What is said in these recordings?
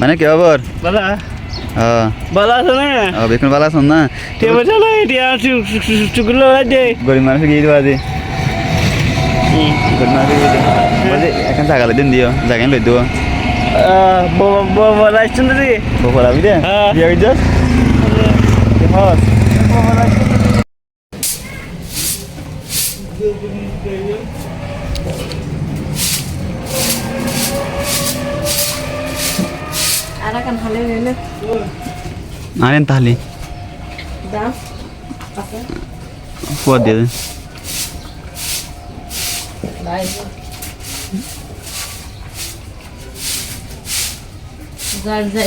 মানে কি খবর? দাদা হ্যাঁ। ভালো আছে না? আছেন না? কে বলছে না এটা চুকুলো আছে গরিব মানুষ গিয়ে দিবা আজি। গরিব মানুষ গিয়ে দিবা। বলছি এখন জাগালে দিন দিও লই দিও বাবা আসছেন দিদি দে। হ্যাঁ। বিয়া হই Arakan hale lele. আনেন তাহলে Dam. Apa? ফুয়া দিয়ে দেন Baik. Zar zar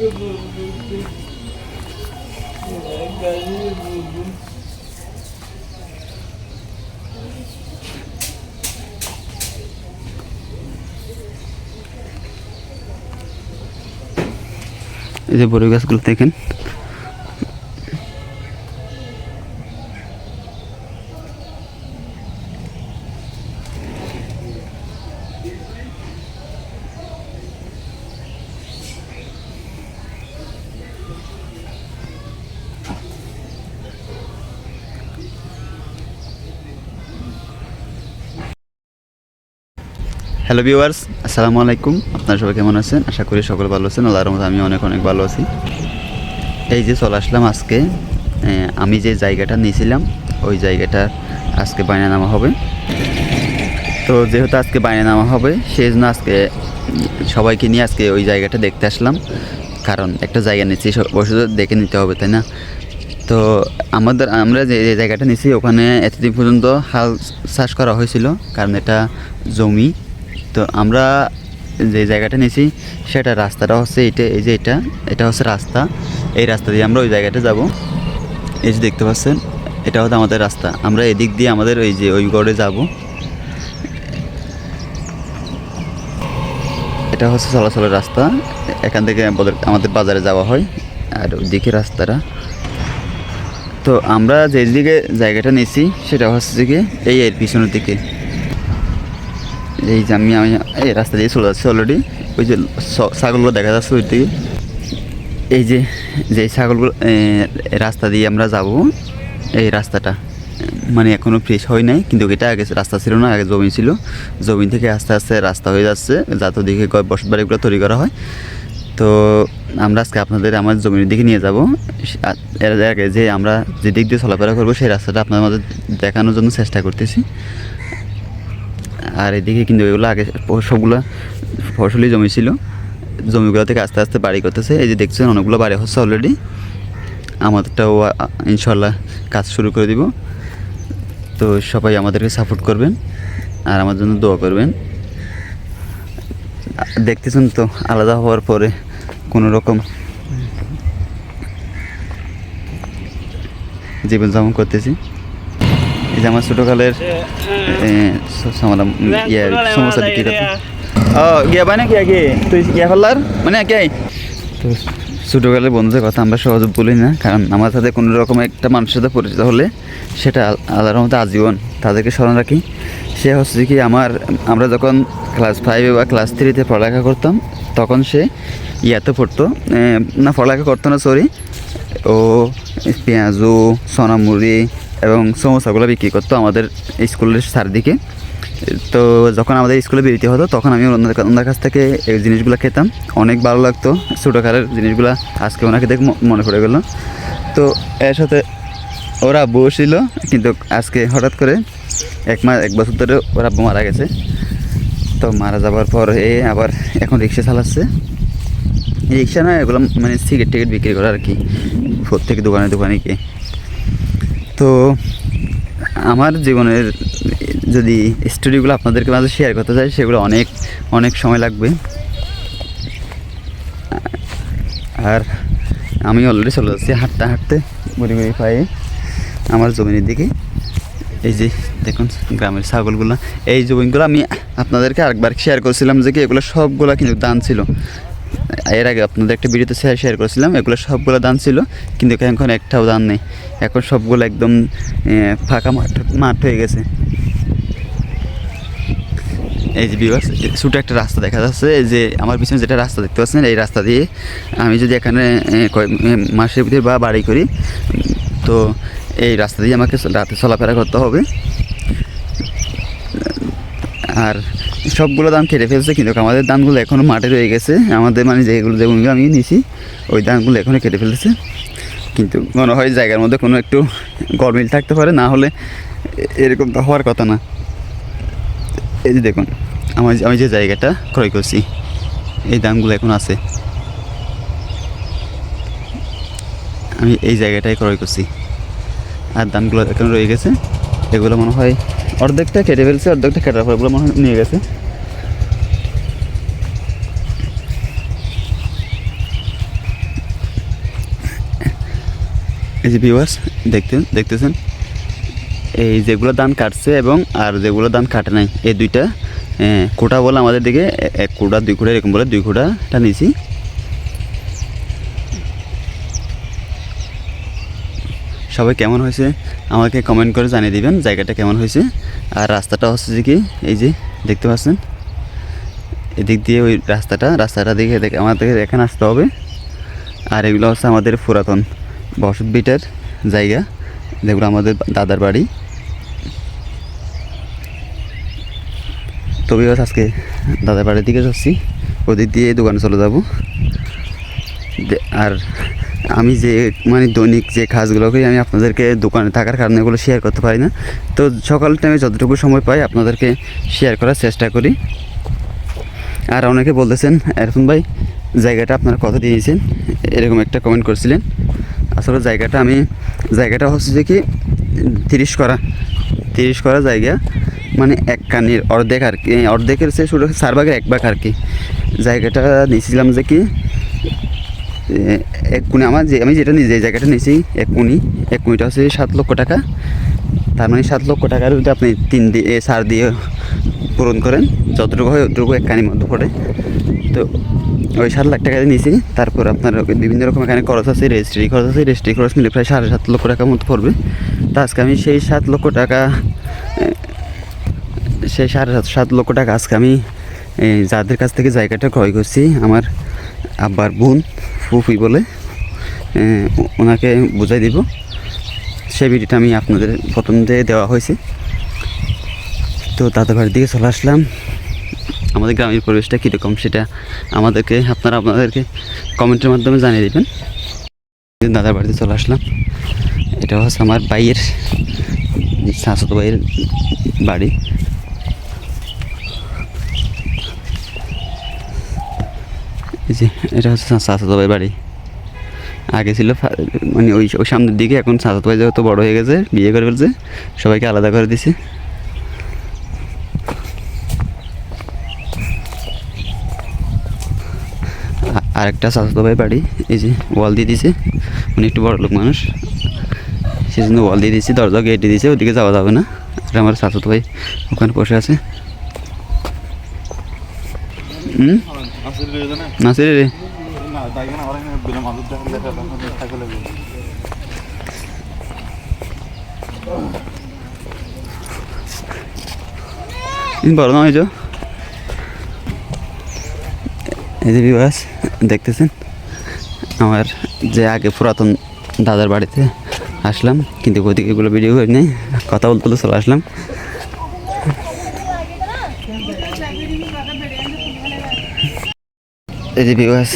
এই যে বড় গাছগুলো দেখেন হ্যালো ভিউয়ার্স, আসসালামু আলাইকুম। আপনারা সবাই কেমন আছেন? আশা করি সকল ভালো আছেন। আল্লাহর রহমতে আমি অনেক অনেক ভালো আছি। এই যে চলে আসলাম আজকে আমি যে জায়গাটা নিয়েছিলাম, ওই জায়গাটা আজকে বাইনা নামা হবে। তো যেহেতু আজকে বাইনা নামা হবে সেই জন্য আজকে সবাইকে নিয়ে আজকে ওই জায়গাটা দেখতে আসলাম। কারণ একটা জায়গা নিচ্ছি বসে দেখে নিতে হবে, তাই না? তো আমাদের, আমরা যে জায়গাটা নিয়েছি, ওখানে এতদিন পর্যন্ত হাল চাষ করা হয়েছিল, কারণ এটা জমি। তো আমরা যে জায়গাটা নিয়েছি, সেটা রাস্তাটা হচ্ছে এটা এই যে এটা এটা হচ্ছে রাস্তা। এই রাস্তা দিয়ে আমরা ওই জায়গাটা যাব। এই যে দেখতে পাচ্ছেন, এটা হচ্ছে আমাদের রাস্তা। আমরা এদিক দিয়ে আমাদের ওই যে ওই গড়ে যাব। এটা হচ্ছে চলাচলের রাস্তা। এখান থেকে আমাদের বাজারে যাওয়া হয়, আর ওইদিকে রাস্তাটা। তো আমরা যে দিকে জায়গাটা নিয়েছি, সেটা হচ্ছে কি এই এর পিছনের দিকে। এই যে আমি আমি এই রাস্তা দিয়ে চলে যাচ্ছি অলরেডি ওই যে ছাগলগুলো দেখা যাচ্ছে ওই দিকে এই যে যে ছাগলগুলো রাস্তা দিয়ে আমরা যাব, এই রাস্তাটা। মানে এখনও ফ্রেশ হয় নাই, কিন্তু এটা আগে রাস্তা ছিল না, আগে জমি ছিল। জমি থেকে আস্তে আস্তে রাস্তা হয়ে যাচ্ছে, যাতে ওদিকে গ- বসত বাড়িগুলো তৈরি করা হয়। তো আমরা আজকে আপনাদের আমার জমির দিকে নিয়ে যাব। এর আগে যে আমরা যে দিক দিয়ে চলাফেরা করব, সেই রাস্তাটা আপনাদের মধ্যে দেখানোর জন্য চেষ্টা করতেছি। আর এদিকে কিন্তু এগুলো আগে সবগুলো ফসলি জমি ছিল। জমিগুলো থেকে আস্তে আস্তে বাড়ি করতেছে। এই যে দেখছেন অনেকগুলো বাড়ি হচ্ছে অলরেডি আমাদেরটাও ইনশাল্লাহ কাজ শুরু করে দিব। তো সবাই আমাদেরকে সাপোর্ট করবেন আর আমার জন্য দোয়া করবেন। দেখতেছেন তো, আলাদা হওয়ার পরে কোনো রকম জীবনযাপন করতেছি। এই যে আমার ছোটোকালের ইয়ে সমস্যা বিক্রি করতে ও গিয়া পাই না কি আগে? তুই গিয়া ফেললার মানে কে তো ছোটোকালের বন্ধুদের কথা আমরা সহজে বলি না কারণ আমার সাথে কোনো রকম একটা মানুষের সাথে পরিচিত হলে সেটা আল্লাহর মতো আজীবন তাদেরকে স্মরণ রাখি। সে হচ্ছে কি আমার আমরা যখন ক্লাস ফাইভে বা ক্লাস থ্রিতে পড়ালেখা করতাম তখন সে ইয়াতে পড়তো। না পড়ালেখা করতো না সরি ও পেঁয়াজু সোনামুড়ি এবং সমোসাগুলো বিক্রি করতো আমাদের স্কুলের চারদিকে তো যখন আমাদের স্কুলে বেরোতে হতো, তখন আমি ওনার ওনার কাছ থেকে এই জিনিসগুলো খেতাম। অনেক ভালো লাগতো, ছোটোকালের জিনিসগুলো আজকে ওনাকে দেখে মনে পড়ে গেলো। তো এর সাথে ওরা আব্বু কিন্তু আজকে হঠাৎ করে এক মাস, এক বছর ধরে ওর মারা গেছে। তো মারা যাবার পর এ আবার এখন রিক্সা চালাচ্ছে। রিক্সা না এগুলো মানে সিগারেট টিকিট বিক্রি করে আর কি। প্রত্যেক দোকানে দোকানে গিয়ে। তো আমার জীবনের যদি স্টোরিগুলো আপনাদেরকে মাঝে শেয়ার করতে চাই, সেগুলো অনেক অনেক সময় লাগবে। আর আমি অলরেডি চলে যাচ্ছি হাঁটতে হাঁটতে ঘুরে ঘুরে পায়ে আমার জমিনের দিকে। এই যে দেখুন গ্রামের ছাগলগুলো। এই জমিনগুলো আমি আপনাদেরকে আরেকবার শেয়ার করেছিলাম যে কি এগুলো সবগুলো কিন্তু দান ছিল। এর আগে আপনাদের একটা ভিডিওতে শেয়ার শেয়ার করেছিলাম, এগুলো সবগুলো দান ছিল, কিন্তু এখন একটাও দান নেই। এখন সবগুলো একদম ফাঁকা মাঠ মাঠ হয়ে গেছে। এই যে বিভার্স ছোটো একটা রাস্তা দেখা যাচ্ছে যে আমার পিছনে যেটা রাস্তা দেখতে পাচ্ছেন, এই রাস্তা দিয়ে আমি যদি এখানে মাসের ভিতরে বা বাড়ি করি, তো এই রাস্তা দিয়ে আমাকে রাতে চলাফেরা করতে হবে। আর সবগুলো দাম কেটে ফেলছে, কিন্তু আমাদের দামগুলো এখনও মাঠে রয়ে গেছে। আমাদের মানে যেগুলো যেগুলো আমি নিয়েছি, ওই দামগুলো এখনও কেটে ফেলেছে। কিন্তু মনে হয় জায়গার মধ্যে কোনো একটু গরমিল থাকতে পারে, না হলে এরকম তো হওয়ার কথা না। এই যে দেখুন আমার আমি যে জায়গাটা ক্রয় করছি, এই দামগুলো এখন আছে। আমি এই জায়গাটাই ক্রয় করছি। আর দামগুলো এখন রয়ে গেছে। এগুলো মনে হয় অর্ধেকটা কেটে ফেলছে, অর্ধেকটা কেটার পর এগুলো মনে হয় নিয়ে গেছে। এই যে ভিউয়ার্স দেখতে, দেখতেছেন? এই যেগুলো ধান কাটছে এবং আর যেগুলো ধান কাটে নাই, এই দুইটা কোটা বলে আমাদের দিকে এক কোটা দুই কোটা এরকম বলে দুই কোটাটা নিয়েছি। সবাই কেমন হয়েছে আমাকে কমেন্ট করে জানিয়ে দিবেন জায়গাটা কেমন হয়েছে। আর রাস্তাটা হচ্ছে যে কি, এই যে দেখতে পাচ্ছেন? এদিক দিয়ে ওই রাস্তাটা রাস্তাটা দিকে দেখে আমাদের এখানে আসতে হবে। আর এগুলো হচ্ছে আমাদের পুরাতন বসত বিটার জায়গা। যেগুলো আমাদের দাদার বাড়ি। তবে আজকে দাদার বাড়ির দিকে যাচ্ছি। ওদিক দিয়ে দোকানে চলে যাব। আর আমি যে মানে দৈনিক যে কাজগুলো করি, আমি আপনাদেরকে দোকানে থাকার কারণে এগুলো শেয়ার করতে পারি না। তো সকাল টাইমে যতটুকু সময় পাই, আপনাদেরকে শেয়ার করার চেষ্টা করি। আর অনেকে বলতেছেন এরকম ভাই, জায়গাটা আপনারা কত দিয়েছেন? এরকম একটা কমেন্ট করছিলেন। আসলে জায়গাটা আমি, জায়গাটা হচ্ছে যে কি, তিরিশ করা তিরিশ করা জায়গা মানে এক কানির অর্ধেক আর কি, অর্ধেকের সে শুধু চার ভাগের এক ভাগ আর কি। জায়গাটা নিয়েছিলাম যে কি এক কোণে আমার যে, আমি যেটা নিজে জায়গাটা নিয়েছি, এক কোণি এক কোণিটা হচ্ছে সাত লক্ষ টাকা। তার মানে সাত লক্ষ টাকার যদি আপনি তিন দিয়ে সার দিয়ে পূরণ করেন, যতটুকু হয় ততটুকু এক কানির মধ্যে পড়ে তো ওই সাত লাখ টাকা নিয়েছি, তারপর আপনার বিভিন্ন রকম এখানে খরচ আছে রেজিস্ট্রি খরচ আছে রেজিস্ট্রি খরচ মিলে প্রায় সাড়ে সাত লক্ষ টাকার মতো পড়বে। তা আজকে আমি সেই সাত লক্ষ টাকা সেই সাড়ে সাত সাত লক্ষ টাকা আজকে আমি যাদের কাছ থেকে জায়গাটা ক্রয় করছি, আমার আব্বার বোন, ফুফি বলে ওনাকে বুঝাই দিব। সেই ভিডিওটা আমি আপনাদের প্রথম দিয়ে দেওয়া হয়েছে। তো দাদা বাড়ির দিকে চলে আসলাম। আমাদের গ্রামের পরিবেশটা কীরকম সেটা আমাদেরকে, আপনারা আপনাদেরকে কমেন্টের মাধ্যমে জানিয়ে দেবেন। দাদার বাড়িতে চলে আসলাম। এটা হচ্ছে আমার ভাইয়ের শাশুত ভাইয়ের বাড়ি। এই যে, এটা হচ্ছে শাশুত ভাইয়ের বাড়ি। আগে ছিল মানে ওই ওই সামনের দিকে, এখন শাশুত ভাই যেহেতু বড় হয়ে গেছে, বিয়ে করে ফেলছে, সবাইকে আলাদা করে দিছে। আরেকটা শাশুতো ভাই বাড়ি, এই যে ওয়াল দিয়ে দিছে, উনি একটু বড় লোক মানুষ। সেই জন্য ওয়াল দিয়ে দিয়েছি দরজা, গেটে দিয়েছে ওদিকে যাওয়া যাবে না। আর আমার শাশুতো ভাই ওখানে বসে আছে। হুম? নাসির রে বড় না হয়েছ? এই যে বিবাস দেখতেছেন? আমার যে আগে পুরাতন দাদার বাড়িতে আসলাম কিন্তু ওদিকে এগুলো ভিডিও করি নাই কথা বলতে বলতে চলে আসলাম। এই যে বিবাস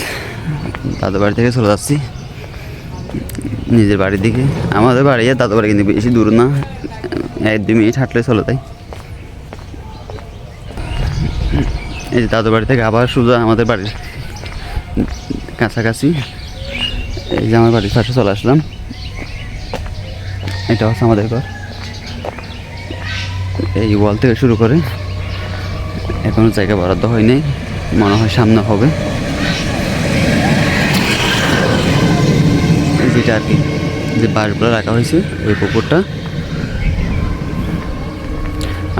দাদার বাড়ি থেকে চলে যাচ্ছি। নিজের বাড়ির দিকে। আমাদের বাড়ি আর দাদা বাড়ি কিন্তু বেশি দূর না। এক দুই মিনিট হাঁটলে চলে তাই। এই যে দাদুর বাড়ি থেকে আবার সোজা আমাদের বাড়ির কাছাকাছি। এই যে আমার বাড়ির পাশে চলে আসলাম। এটা হচ্ছে আমাদের ঘর। এই ওয়াল থেকে শুরু করে এখনও জায়গা বরাদ্দ হয়নি মনে হয় সামনে হবে। এই যেটা আর কি, যে বাঁশগুলো রাখা হয়েছে, ওই পুকুরটা।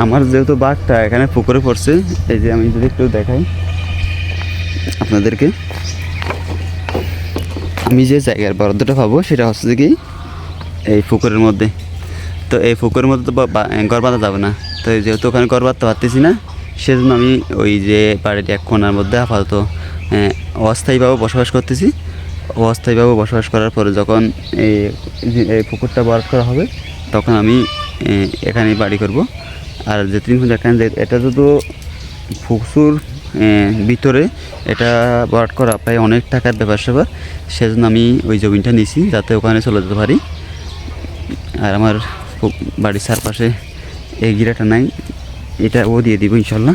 আমার যেহেতু বাঘটা এখানে পুকুরে পড়ছে, এই যে আমি যদি একটু দেখাই আপনাদেরকে। আমি যে জায়গার বরাদ্দটা পাবো, সেটা হচ্ছে কি, এই পুকুরের মধ্যে। তো এই পুকুরের মধ্যে তো ঘর বাঁধা যাবে না। তো যেহেতু ওখানে ঘর বাঁধতে পারতেছি না, সেজন্য আমি ওই যে বাড়ির এক কোনার মধ্যে আপাতত অস্থায়ীভাবে বসবাস করতেছি। অস্থায়ীভাবে বসবাস করার পরে যখন এই এই পুকুরটা বরাদ করা হবে তখন আমি এখানে বাড়ি করব। আর যে তিন এখানে যে- এটা যদি আহ, ভিতরে এটা বরাদ করা প্রায় অনেক টাকার ব্যাপার স্যাপার সেজন্য আমি ওই জমিটা নিছি যাতে ওখানে চলে যেতে পারি। আর আমার বাড়ির চারপাশে এই গিরাটা নাই এটা ও দিয়ে দিব ইনশাল্লাহ।